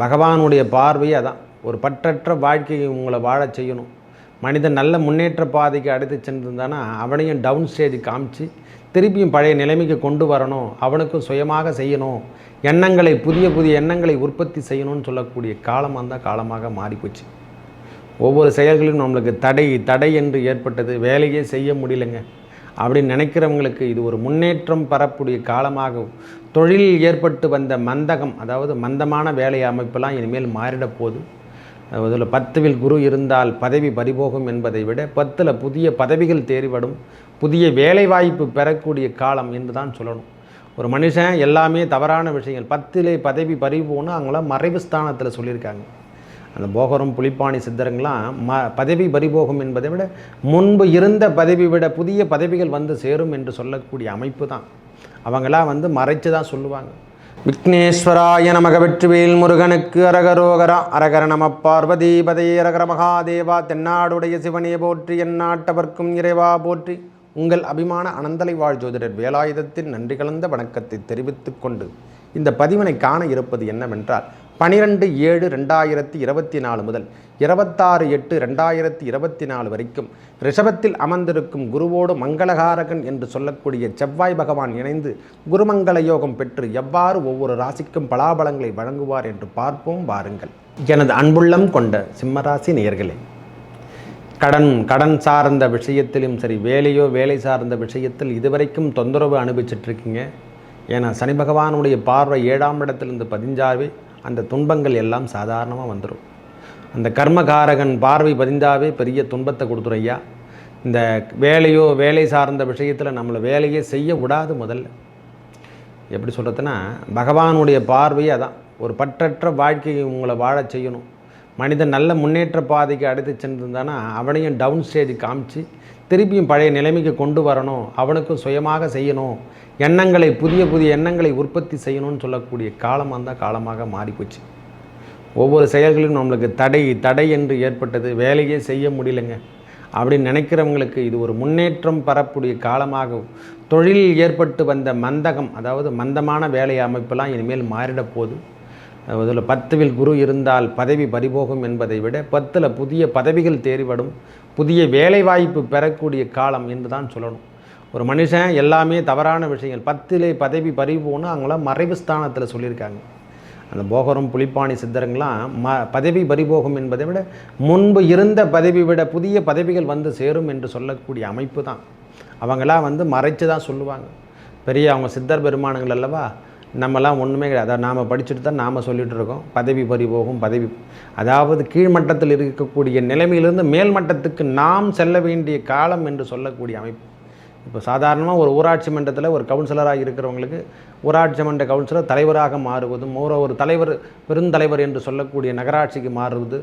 பகவானுடைய பார்வையே அதான். ஒரு பற்றற்ற வாழ்க்கையை உங்களை வாழச் செய்யணும். மனிதன் நல்ல முன்னேற்ற பாதைக்கு அடுத்து சென்றிருந்தானா அவனையும் டவுன் ஸ்டேஜ் காமிச்சு திருப்பியும் பழைய நிலைமைக்கு கொண்டு வரணும் அவனுக்கும் சுயமாக செய்யணும் எண்ணங்களை புதிய புதிய எண்ணங்களை உற்பத்தி செய்யணும்னு சொல்லக்கூடிய காலம் அந்த காலமாக மாறிப்போச்சு. ஒவ்வொரு செயல்களிலும் நம்மளுக்கு தடை தடை என்று ஏற்பட்டது. வேலையே செய்ய முடியலைங்க. அப்படின்னு நினைக்கிறவங்களுக்கு இது ஒரு முன்னேற்றம் பெறக்கூடிய காலமாகவும் தொழிலில் ஏற்பட்டு வந்த மந்தகம் அதாவது மந்தமான வேலை அமைப்பெல்லாம் இனிமேல் மாறிடப் போகுது. அதில் பத்துவில் குரு இருந்தால் பதவி பறிபோகும் என்பதை விட பத்தில் புதிய பதவிகள் தேறிவிடும் புதிய வேலைவாய்ப்பு பெறக்கூடிய காலம் என்று தான் சொல்லணும். ஒரு மனுஷன் எல்லாமே தவறான விஷயங்கள் பத்திலே பதவி பறிபோன்னு அவங்களாம் மறைவு ஸ்தானத்தில் சொல்லியிருக்காங்க. அந்த போகரும் புலிப்பாணி சித்தருங்களாம் ம பதவி பறிபோகும் என்பதை விட முன்பு இருந்த பதவி விட புதிய பதவிகள் வந்து சேரும் என்று சொல்லக்கூடிய அமைப்பு தான் அவங்களாம் வந்து மறைச்சு தான் சொல்லுவாங்க. விக்னேஸ்வராய நமக வெற்றிவேல் முருகனுக்கு அரகரோகரா அரகர நம பார்வதி பதே அரகர மகாதேவா தென்னாடுடைய சிவனே போற்றி எந்நாட்டவர்க்கும் இறைவா போற்றி. உங்கள் அபிமான அனந்தலை வாழ் ஜோதிடர் வேலாயுதத்தின் நன்றி கலந்த வணக்கத்தை தெரிவித்துக் கொண்டு இந்த பதிவினை காண இருப்பது என்னவென்றால் பனிரெண்டு ஏழு ரெண்டாயிரத்தி இருபத்தி நாலு முதல் இருபத்தாறு எட்டு ரெண்டாயிரத்தி இருபத்தி நாலு வரைக்கும் ரிஷபத்தில் அமர்ந்திருக்கும் குருவோடு மங்களகாரகன் என்று சொல்லக்கூடிய செவ்வாய் பகவான் இணைந்து குருமங்கள யோகம் பெற்று எவ்வாறு ஒவ்வொரு ராசிக்கும் பலாபலங்களை வழங்குவார் என்று பார்ப்போம் வாருங்கள். எனது அன்புள்ளம் கொண்ட சிம்மராசி நேயர்களே கடன் கடன் சார்ந்த விஷயத்திலும் சரி வேலையோ வேலை சார்ந்த விஷயத்தில் இதுவரைக்கும் தொந்தரவு அனுபவிச்சிட்ருக்கீங்க ஏன்னா சனி பகவானுடைய பார்வை ஏழாம் இடத்திலிருந்து பதிஞ்சாவே அந்த துன்பங்கள் எல்லாம் சாதாரணமாக வந்துடும் அந்த கர்மகாரகன் பார்வை பதிந்தாவே பெரிய துன்பத்தை கொடுத்துரும் ஐயா. இந்த வேலையோ வேலை சார்ந்த விஷயத்தில் நம்மளை வேலையே செய்ய விடாது முதல்ல. எப்படி சொல்கிறதுனா பகவானுடைய பார்வையே அதான். ஒரு பற்றற்ற வாழ்க்கையை உங்களை வாழச் செய்யணும். மனிதன் நல்ல முன்னேற்ற பாதைக்கு அடுத்து சென்றிருந்தானா அவனையும் டவுன் ஸ்டேஜ் காமிச்சு திருப்பியும் பழைய நிலைமைக்கு கொண்டு வரணும் அவனுக்கும் சுயமாக செய்யணும் எண்ணங்களை புதிய புதிய எண்ணங்களை உற்பத்தி செய்யணும்னு சொல்லக்கூடிய காலம் அந்த காலமாக மாறிப்போச்சு. ஒவ்வொரு செயல்களிலும் நம்மளுக்கு தடை தடை என்று ஏற்பட்டது வேலையே செய்ய முடியலைங்க. அப்படின்னு நினைக்கிறவங்களுக்கு இது ஒரு முன்னேற்றம் பெறக்கூடிய காலமாக தொழிலில் ஏற்பட்டு வந்த மந்தகம் அதாவது மந்தமான வேலை அமைப்பெல்லாம் இனிமேல் மாறிடப் போகுது அதில் பத்துவில் குரு இருந்தால் பதவி பறிபோகும் என்பதை விட பத்தில் புதிய பதவிகள் தேறிவிடும் புதிய வேலைவாய்ப்பு பெறக்கூடிய காலம் என்று தான் சொல்லணும். ஒரு மனுஷன் எல்லாமே தவறான விஷயங்கள் பத்திலே பதவி பறிபோன்னு அவங்களாம் மறைவு ஸ்தானத்தில் சொல்லியிருக்காங்க. அந்த போகரும் புலிப்பாணி சித்தருங்களாம் ம பதவி பறிபோகும் என்பதை விட முன்பு இருந்த பதவி விட புதிய பதவிகள் வந்து சேரும் என்று சொல்லக்கூடிய அமைப்பு தான். அவங்களாம் வந்து மறைச்சு தான் சொல்லுவாங்க. பெரிய அவங்க சித்தர் பெருமானங்கள் அல்லவா நம்மலாம் ஒன்றுமே கிடையாது. அதாவது நாம் படிச்சுட்டு தான் நாம் சொல்லிகிட்டு இருக்கோம் பதவி பறிபோகும் பதவி அதாவது கீழ்மட்டத்தில் இருக்கக்கூடிய நிலைமையிலிருந்து மேல்மட்டத்துக்கு நாம் செல்ல வேண்டிய காலம் என்று சொல்லக்கூடிய அமைப்பு. இப்போ சாதாரணமாக ஒரு ஊராட்சி மன்றத்தில் ஒரு கவுன்சிலராக இருக்கிறவங்களுக்கு ஊராட்சி மன்ற கவுன்சிலர் தலைவராக மாறுவதும் ஒரு ஒரு தலைவர் பெருந்தலைவர் என்று சொல்லக்கூடிய நகராட்சிக்கு மாறுவது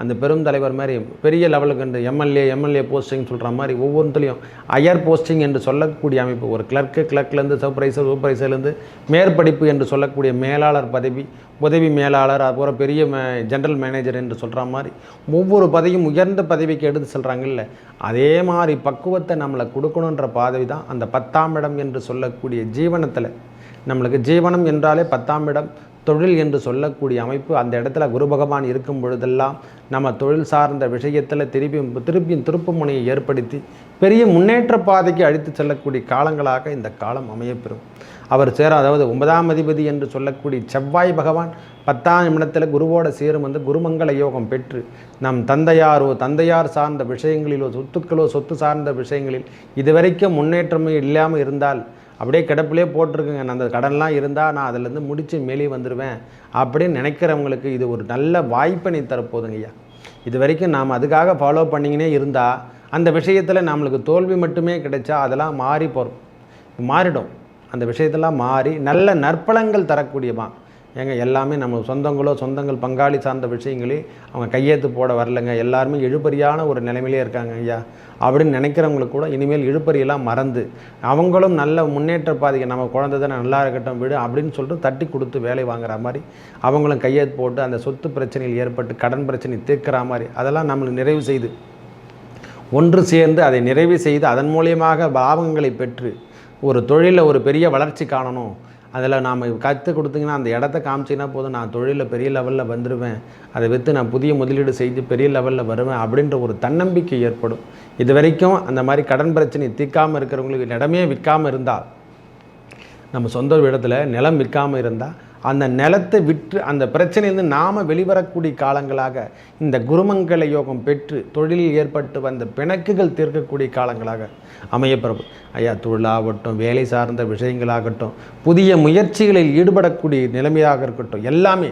அந்த பெருந்தலைவர் மாதிரி பெரிய லெவலுக்கு இந்த எம்எல்ஏ எம்எல்ஏ போஸ்டிங் சொல்கிற மாதிரி ஒவ்வொன்றுலையும் ஹையர் போஸ்டிங் என்று சொல்லக்கூடிய அமைப்பு. ஒரு கிளர்க்கு கிளர்க்லேருந்து சூப்பரைசர் சூப்பரைசர்லேருந்து மேற்படிப்பு என்று சொல்லக்கூடிய மேலாளர் பதவி உதவி மேலாளர் அதுபோல் பெரிய மே ஜென்ரல் மேனேஜர் என்று சொல்கிற மாதிரி ஒவ்வொரு பதவியும் உயர்ந்த பதவிக்கு எடுத்து சொல்கிறாங்கல்ல அதே மாதிரி பக்குவத்தை நம்மளை கொடுக்கணுன்ற பதவி தான் அந்த பத்தாம் இடம் என்று சொல்லக்கூடிய ஜீவனத்தில். நம்மளுக்கு ஜீவனம் என்றாலே பத்தாம் இடம். தொழில் என்று சொல்லக்கூடிய அமைப்பு அந்த இடத்துல குரு பகவான் இருக்கும் பொழுதெல்லாம் நம்ம தொழில் சார்ந்த விஷயத்தில் திருப்பியும் திருப்பியும் திருப்பு முனையை ஏற்படுத்தி பெரிய முன்னேற்ற பாதைக்கு அழித்து செல்லக்கூடிய காலங்களாக இந்த காலம் அமையப்பெறும். அவர் சேர அதாவது ஒன்பதாம் அதிபதி என்று சொல்லக்கூடிய செவ்வாய் பகவான் பத்தாம் இடத்துல குருவோட சேரும் வந்து குருமங்கள யோகம் பெற்று நம் தந்தையாரோ தந்தையார் சார்ந்த விஷயங்களிலோ சொத்துக்களோ சொத்து சார்ந்த விஷயங்களில் இதுவரைக்கும் முன்னேற்றமே இல்லாமல் இருந்தால் அப்படியே கிடப்பிலே போட்டிருக்குங்க. நான் அந்த கடன்லாம் இருந்தால் நான் அதிலேருந்து முடித்து மேலே வந்துடுவேன் அப்படின்னு நினைக்கிறவங்களுக்கு இது ஒரு நல்ல வாய்ப்பினை தரப்போகுதுங்க ஐயா. இது வரைக்கும் நாம் அதுக்காக ஃபாலோ பண்ணிங்கன்னே இருந்தால் அந்த விஷயத்தில் நம்மளுக்கு தோல்வி மட்டுமே கிடைச்சா அதெல்லாம் மாறி போகிறோம் மாறிடும். அந்த விஷயத்தெல்லாம் மாறி நல்ல நற்பலங்கள் தரக்கூடியவான். ஏங்க எல்லாமே நம்ம சொந்தங்களோ சொந்தங்கள் பங்காளி சார்ந்த விஷயங்களே அவங்க கையெழுத்து போட வரலைங்க. எல்லாருமே இழுபறியான ஒரு நிலைமையிலே இருக்காங்க ஐயா. அப்படின்னு நினைக்கிறவங்களுக்கு கூட இனிமேல் இழுபறியெல்லாம் மறந்து அவங்களும் நல்ல முன்னேற்ற பாதிக்க நம்ம குழந்தை தானே நல்லா இருக்கட்டும் விடு அப்படின்னு சொல்லிட்டு தட்டி கொடுத்து வேலை வாங்குற மாதிரி அவங்களும் கையெழுத்து போட்டு அந்த சொத்து பிரச்சனையில் ஏற்பட்டு கடன் பிரச்சனை தீர்க்கிற மாதிரி அதெல்லாம் நம்மளுக்கு நிறைவு செய்து ஒன்று சேர்ந்து அதை நிறைவு செய்து அதன் மூலியமாக பாவங்களை பெற்று ஒரு தொழிலில் ஒரு பெரிய வளர்ச்சி காணணும் அதில் நாம் கற்றுக் கொடுத்தீங்கன்னா அந்த இடத்த காமிச்சிங்கன்னா போதும். நான் தொழிலில் பெரிய லெவலில் வந்துடுவேன் அதை விற்று நான் புதிய முதலீடு செய்து பெரிய லெவலில் வருவேன் அப்படின்ற ஒரு தன்னம்பிக்கை ஏற்படும். இது வரைக்கும் அந்த மாதிரி கடன் பிரச்சனை தீர்க்காமல் இருக்கிறவங்களுக்கு இடமே விற்காமல் இருந்தால் நம்ம சொந்த இடத்துல நிலம் விற்காமல் இருந்தால் அந்த நிலத்தை விற்று அந்த பிரச்சனையிலிருந்து நாம் வெளிவரக்கூடிய காலங்களாக இந்த குருமங்கல யோகம் பெற்று தொழிலில் ஏற்பட்டு வந்த பிணக்குகள் தீர்க்கக்கூடிய காலங்களாக அமையப்பிரபு ஐயா தொழிலாகட்டும் வேலை சார்ந்த விஷயங்களாகட்டும் புதிய முயற்சிகளில் ஈடுபடக்கூடிய நிலைமையாக இருக்கட்டும் எல்லாமே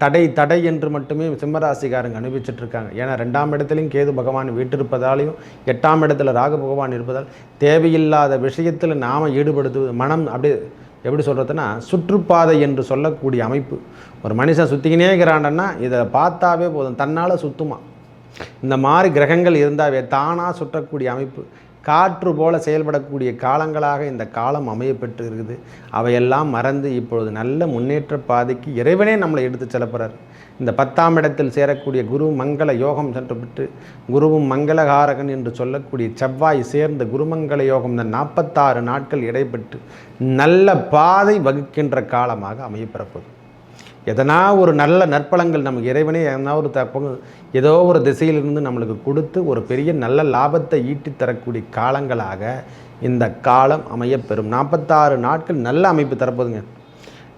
தடை தடை என்று மட்டுமே சிம்மராசிக்காரங்க அனுபவிச்சுட்டு இருக்காங்க ஏன்னா ரெண்டாம் இடத்துலையும் கேது பகவான் வீட்டிருப்பதாலையும் எட்டாம் இடத்துல ராகு பகவான் இருப்பதால் தேவையில்லாத விஷயத்தில் நாம் ஈடுபடுத்துவது மனம் அப்படியே எப்படி சொல்கிறதுனா சுற்றுப்பாதை என்று சொல்லக்கூடிய அமைப்பு. ஒரு மனுஷன் சுற்றிக்கினே இருக்கிறாண்டன்னா இதை பார்த்தாவே போதும். தன்னால் சுத்துமா? இந்த மாதிரி கிரகங்கள் இருந்தாவே தானாக சுற்றக்கூடிய அமைப்பு. காற்று போல செயல்படக்கூடிய காலங்களாக இந்த காலம் அமையப்பெற்று இருக்குது அவையெல்லாம் மறந்து இப்பொழுது நல்ல முன்னேற்ற பாதைக்கு இறைவனே நம்மளை எடுத்து செல்லப்படுறார் இந்த பத்தாம் இடத்தில் சேரக்கூடிய குரு மங்கள யோகம் சென்று பெற்று குருவும் மங்களகாரகன் என்று சொல்லக்கூடிய செவ்வாய் சேர்ந்த குருமங்கள யோகம் இந்த நாற்பத்தாறு நாட்கள் இடைப்பெற்று நல்ல பாதை வகுக்கின்ற காலமாக அமையப்பெறப்போகுது. எதனா ஒரு நல்ல நற்பலங்கள் நமக்கு இறைவனே எதனா ஒரு தப்ப ஏதோ ஒரு திசையிலிருந்து நம்மளுக்கு கொடுத்து ஒரு பெரிய நல்ல லாபத்தை ஈட்டித் தரக்கூடிய காலங்களாக இந்த காலம் அமையப்பெறும். நாற்பத்தாறு நாட்கள் நல்ல அமைப்பு தரப்போதுங்க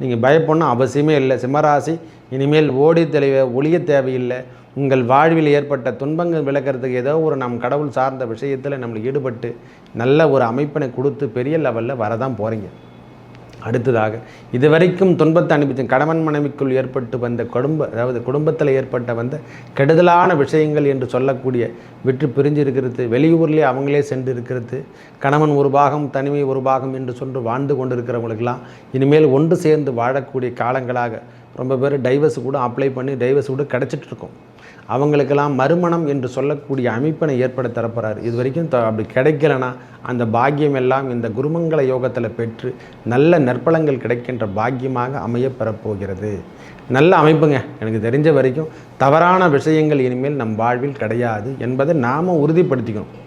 நீங்கள் பயப்படணும் அவசியமே இல்லை. சிம்மராசி இனிமேல் ஓடி தெளிவ ஒளிய தேவையில்லை. உங்கள் வாழ்வில் ஏற்பட்ட துன்பங்கள் விளக்கிறதுக்கு ஏதோ ஒரு நம் கடவுள் சார்ந்த விஷயத்தில் நம்மளுக்கு ஈடுபட்டு நல்ல ஒரு அமைப்பினை கொடுத்து பெரிய லெவலில் வரதான் போகிறீங்க அடுத்ததாக இதுவரைக்கும் துன்பத்தை அனுப்பிச்ச கணவன் மனைவிக்குள் ஏற்பட்டு வந்த குடும்ப அதாவது குடும்பத்தில் ஏற்பட்ட வந்த கெடுதலான விஷயங்கள் என்று சொல்லக்கூடிய விற்று பிரிஞ்சு இருக்கிறது வெளியூர்லேயே அவங்களே சென்று இருக்கிறது கணவன் ஒரு பாகம் தனிமை ஒரு பாகம் என்று சொல்லி வாழ்ந்து கொண்டிருக்கிறவங்களுக்கெல்லாம் இனிமேல் ஒன்று சேர்ந்து வாழக்கூடிய காலங்களாக ரொம்ப பேர் டைவர்ஸ் கூட அப்ளை பண்ணி டைவர்ஸ் கூட கிடச்சிட்டுருக்கும் அவங்களுக்கெல்லாம் மறுமணம் என்று சொல்லக்கூடிய அமைப்பினை ஏற்பட தரப்படுறார் இது வரைக்கும் த- அப்படி கிடைக்கலனா அந்த பாக்கியம் எல்லாம் இந்த குருமங்கள யோகத்தில் பெற்று நல்ல நற்பலங்கள் கிடைக்கின்ற பாக்கியமாக அமைய பெறப்போகிறது. நல்ல அமைப்புங்க. எனக்கு தெரிஞ்ச வரைக்கும் தவறான விஷயங்கள் இனிமேல் நம் வாழ்வில் கிடையாது என்பதை நாம் உறுதிப்படுத்திக்கணும்.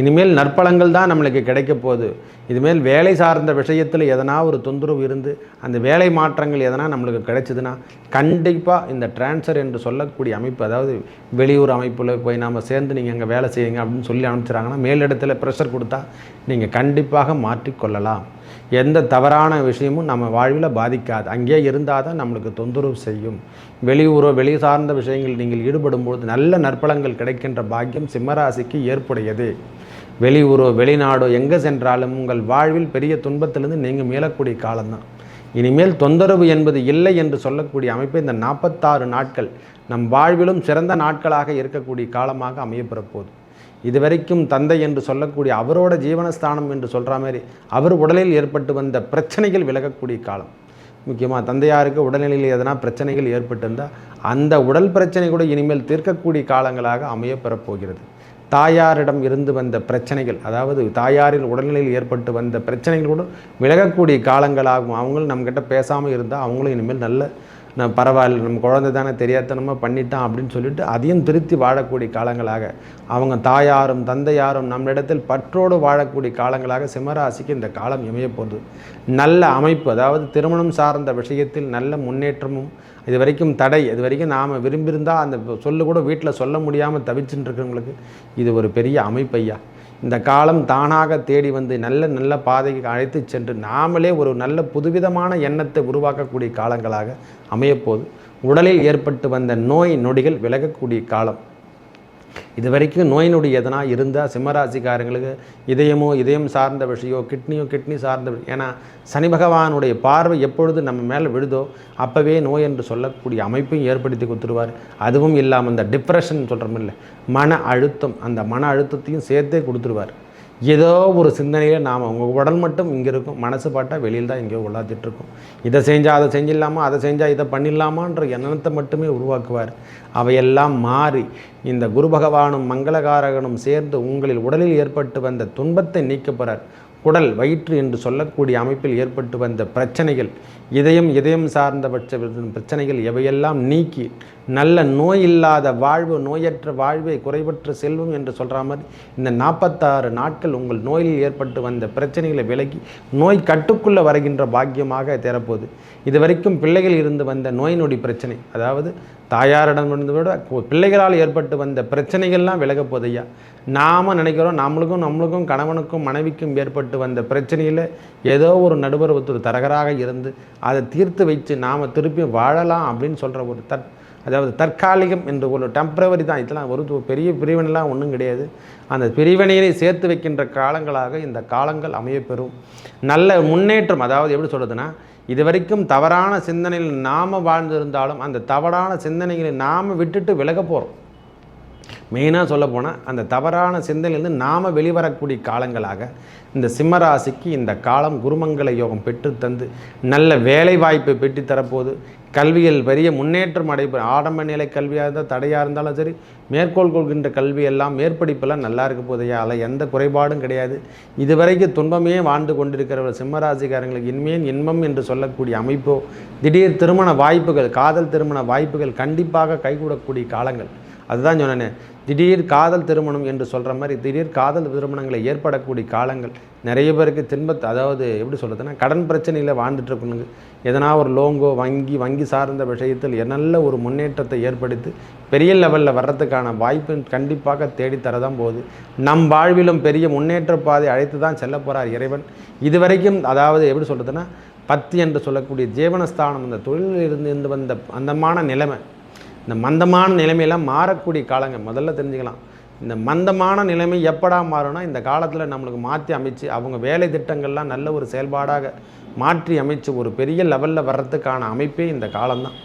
இனிமேல் நற்பலங்கள் தான் நம்மளுக்கு கிடைக்க போகுது. இதுமேல் வேலை சார்ந்த விஷயத்தில் எதனா ஒரு தொந்தரவு இருந்து அந்த வேலை மாற்றங்கள் எதனா நம்மளுக்கு கிடைச்சிதுன்னா கண்டிப்பாக இந்த ட்ரான்ஸ்ஃபர் என்று சொல்லக்கூடிய அமைப்பு அதாவது வெளியூர் அமைப்பில் போய் நாம் சேர்ந்து நீங்கள் அங்கே வேலை செய்யுங்க அப்படின்னு சொல்லி அனுப்பிச்சிறாங்கன்னா மேலிடத்தில் ப்ரெஷர் கொடுத்தா நீங்கள் கண்டிப்பாக மாற்றிக்கொள்ளலாம். எந்த தவறான விஷயமும் நம்ம வாழ்வில் பாதிக்காது. அங்கேயே இருந்தால் தான் நம்மளுக்கு தொந்தரவு செய்யும். வெளியூரோ வெளி சார்ந்த விஷயங்கள் நீங்கள் ஈடுபடும்போது நல்ல நற்பலங்கள் கிடைக்கின்ற பாக்கியம் சிம்மராசிக்கு ஏற்புடையது. வெளியூரோ வெளிநாடோ எங்கே சென்றாலும் உங்கள் வாழ்வில் பெரிய துன்பத்திலிருந்து நீங்கள் மீளக்கூடிய காலம்தான். இனிமேல் தொந்தரவு என்பது இல்லை என்று சொல்லக்கூடிய அமைப்பு இந்த நாற்பத்தாறு நாட்கள் நம் வாழ்விலும் சிறந்த நாட்களாக இருக்கக்கூடிய காலமாக அமையப்பெறப்போகுது. இதுவரைக்கும் தந்தை என்று சொல்லக்கூடிய அவரோட ஜீவனஸ்தானம் என்று சொல்கிற மாதிரி அவர் உடலில் ஏற்பட்டு வந்த பிரச்சனைகள் விலகக்கூடிய காலம். முக்கியமாக தந்தையாருக்கு உடல்நிலையில் எதனா பிரச்சனைகள் ஏற்பட்டிருந்தால் அந்த உடல் பிரச்சனை கூட இனிமேல் தீர்க்கக்கூடிய காலங்களாக அமையப்பெறப் போகிறது தாயாரிடம் இருந்து வந்த பிரச்சனைகள் அதாவது தாயாரின் உடல்நிலையில் ஏற்பட்டு வந்த பிரச்சனைகள் கூட விலகக்கூடிய காலங்களாகும். அவங்களும் நம்மக்கிட்ட பேசாமல் இருந்தால் அவங்களும் இனிமேல் நல்ல நான் பரவாயில்ல நம்ம குழந்தை தானே தெரியாதனமாக பண்ணிட்டான் அப்படின்னு சொல்லிட்டு அதையும் திருத்தி வாழக்கூடிய காலங்களாக அவங்க தாயாரும் தந்தையாரும் நம்மிடத்தில் பற்றோடு வாழக்கூடிய காலங்களாக சிம்மராசிக்கு இந்த காலம் இமைய போகுது. நல்ல அமைப்பு அதாவது திருமணம் சார்ந்த விஷயத்தில் நல்ல முன்னேற்றமும் இது வரைக்கும் தடை இது வரைக்கும் நாம் விரும்பியிருந்தால் அந்த சொல்லு கூட வீட்டில் சொல்ல முடியாமல் தவிச்சுட்டு இருக்கிறவங்களுக்கு இது ஒரு பெரிய அமைப்பையா? இந்த காலம் தானாக தேடி வந்து நல்ல நல்ல பாதைக்கு அழைத்து சென்று நாமளே ஒரு நல்ல புதுவிதமான எண்ணத்தை உருவாக்கக்கூடிய காலங்களாக அமையப்போது உடலில் ஏற்பட்டு வந்த நோய் நொடிகள் விலகக்கூடிய காலம். இது வரைக்கும் நோயினுடைய எதனா இருந்தால் சிம்மராசிக்காரங்களுக்கு இதயமோ இதயம் சார்ந்த விஷயம் கிட்னியோ கிட்னி சார்ந்த விஷயம் ஏன்னா சனி பகவானுடைய பார்வை எப்பொழுது நம்ம மேலே விழுதோ அப்போவே நோய் என்று சொல்லக்கூடிய அமைப்பையும் ஏற்படுத்தி கொடுத்துருவார். அதுவும் இல்லாமல் இந்த டிப்ரெஷன் சொல்கிறோமில்ல மன அழுத்தம் அந்த மன அழுத்தத்தையும் சேர்த்தே கொடுத்துருவார். ஏதோ ஒரு சிந்தனையில் நாம் உங்கள் உடல் மட்டும் இங்கே இருக்கும் மனசு பாட்டா வெளியில் தான் எங்கேயோ உள்ளாத்திட்ருக்கும் இதை செஞ்சால் அதை செஞ்சிடலாமா அதை செஞ்சால் இதை பண்ணிடலாமான்ற எண்ணத்தை மட்டுமே உருவாக்குவார். அவையெல்லாம் மாறி இந்த குரு பகவானும் மங்களகாரகனும் சேர்ந்து உங்களில் உடலில் ஏற்பட்டு வந்த துன்பத்தை நீக்கப்படுறார் குடல் வயிற்று என்று சொல்லக்கூடிய அமைப்பில் ஏற்பட்டு வந்த பிரச்சனைகள் இதயம் இதயம் சார்ந்தபட்ச பிரச்சனைகள் எவையெல்லாம் நீக்கி நல்ல நோய் இல்லாத வாழ்வு நோயற்ற வாழ்வை குறைவற்ற செல்வம் என்று சொல்கிற மாதிரி இந்த நாற்பத்தாறு நாட்கள் உங்கள் நோயில் ஏற்பட்டு வந்த பிரச்சனைகளை விலகி நோய் கட்டுக்குள்ளே வருகின்ற பாக்கியமாக தேரப்போகுது இது வரைக்கும் பிள்ளைகள் இருந்து வந்த நோய் நொடி பிரச்சனை அதாவது தாயாரிடமிருந்து விட பிள்ளைகளால் ஏற்பட்டு வந்த பிரச்சனைகள்லாம் விலகப் போதையா நாம் நினைக்கிறோம் நம்மளுக்கும் நம்மளுக்கும் கணவனுக்கும் மனைவிக்கும் ஏற்பட்டு வந்த பிரச்சனையில் ஏதோ ஒரு நடுவர் ஒருத்தர் தரகராக இருந்து அதை தீர்த்து வைத்து நாம் திருப்பி வாழலாம் அப்படின்னு சொல்கிற ஒரு தட் அதாவது தற்காலிகம் என்று ஒரு டெம்பரவரி தான். இதெல்லாம் ஒரு பெரிய பிரிவினைலாம் ஒன்றும் கிடையாது. அந்த பிரிவினையை சேர்த்து வைக்கின்ற காலங்களாக இந்த காலங்கள் அமையப்பெறும். நல்ல முன்னேற்றம் அதாவது எப்படி சொல்கிறதுனா இது வரைக்கும் தவறான சிந்தனையில் நாம் வாழ்ந்திருந்தாலும் அந்த தவறான சிந்தனைகளை நாம் விட்டுட்டு விலக போகிறோம் மெயினாக சொல்லப்போனால் அந்த தவறான சிந்தனையிலிருந்து நாம் வெளிவரக்கூடிய காலங்களாக இந்த சிம்மராசிக்கு இந்த காலம் குருமங்கள யோகம் பெற்றுத்தந்து நல்ல வேலை வாய்ப்பை பெற்றுத்தரப்போது கல்வியில் பெரிய முன்னேற்றம் அடைப்பு ஆடம்ப நிலை கல்வியாக இருந்தால் தடையாக இருந்தாலும் சரி மேற்கோள் கொள்கின்ற கல்வி எல்லாம் மேற்படிப்பெல்லாம் நல்லா இருக்க போதையா அதில் எந்த குறைபாடும் கிடையாது. இதுவரைக்கும் துன்பமே வாழ்ந்து கொண்டிருக்கிற சிம்மராசிக்காரங்களுக்கு இனிமேல் இன்பம் என்று சொல்லக்கூடிய அமைப்போ திடீர் திருமண வாய்ப்புகள் காதல் திருமண வாய்ப்புகள் கண்டிப்பாக கைகூடக்கூடிய காலங்கள். அதுதான் சொன்னேனே திடீர் காதல் திருமணம் என்று சொல்கிற மாதிரி திடீர் காதல் திருமணங்களை ஏற்படக்கூடிய காலங்கள். நிறைய பேருக்கு தின்பத்தை அதாவது எப்படி சொல்கிறதுனா கடன் பிரச்சனையில் வாழ்ந்துட்டு இருக்கணுங்க. எதனா ஒரு லோங்கோ வங்கி வங்கி சார்ந்த விஷயத்தில் நல்ல ஒரு முன்னேற்றத்தை ஏற்படுத்தி பெரிய லெவலில் வர்றதுக்கான வாய்ப்பு கண்டிப்பாக தேடித்தரதான் போகுது. நம் வாழ்விலும் பெரிய முன்னேற்ற பாதை அழைத்து தான் செல்ல போகிறார் இறைவன். இதுவரைக்கும் அதாவது எப்படி சொல்கிறதுனா பத்து என்று சொல்லக்கூடிய ஜீவனஸ்தானம் அந்த தொழிலில் இருந்து இருந்து வந்த அந்தமான நிலைமை இந்த மந்தமான நிலைமையெல்லாம் மாறக்கூடிய காலங்க. முதல்ல தெரிஞ்சுக்கலாம். இந்த மந்தமான நிலைமை எப்படா மாறும்னா இந்த காலத்தில் நம்மளுக்கு மாற்றி அமைச்சு அவங்க வேலை திட்டங்கள்லாம் நல்ல ஒரு செயல்பாடாக மாற்றி அமைச்சு ஒரு பெரிய லெவலில் வர்றதுக்கான அமைப்பே இந்த காலம்தான்.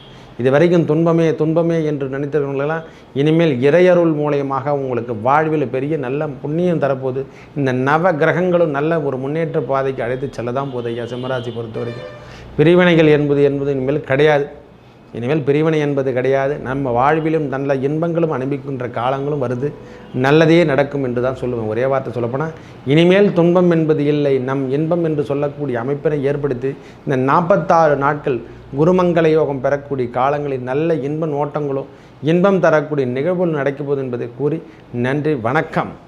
இது வரைக்கும் துன்பமே துன்பமே என்று நினைத்தவங்களெல்லாம் இனிமேல் இறையருள் மூலியமாக உங்களுக்கு வாழ்வில் பெரிய நல்ல புண்ணியம் தரப்போகுது. இந்த நவ கிரகங்களும் நல்ல ஒரு முன்னேற்ற பாதைக்கு அழைத்து செல்ல தான் போதையா ஐயா. சிம்மராசி பொறுத்த வரைக்கும் பிரிவினைகள் என்பது என்பது இனிமேல் கிடையாது. இனிமேல் பிரிவினை என்பது கிடையாது. நம்ம வாழ்விலும் நல்ல இன்பங்களும் அனுபவிக்கின்ற காலங்களும் வருது. நல்லதே நடக்கும் என்று தான் சொல்லுவேன். ஒரே வார்த்தை சொல்லப்போனால் இனிமேல் துன்பம் என்பது இல்லை. நம் இன்பம் என்று சொல்லக்கூடிய அமைப்பினை ஏற்படுத்தி இந்த நாற்பத்தாறு நாட்கள் குருமங்கள யோகம் பெறக்கூடிய காலங்களில் நல்ல இன்ப நோட்டங்களும் இன்பம் தரக்கூடிய நிகழ்வுகள் நடக்கப்போகுது என்பதை கூறி நன்றி. வணக்கம்.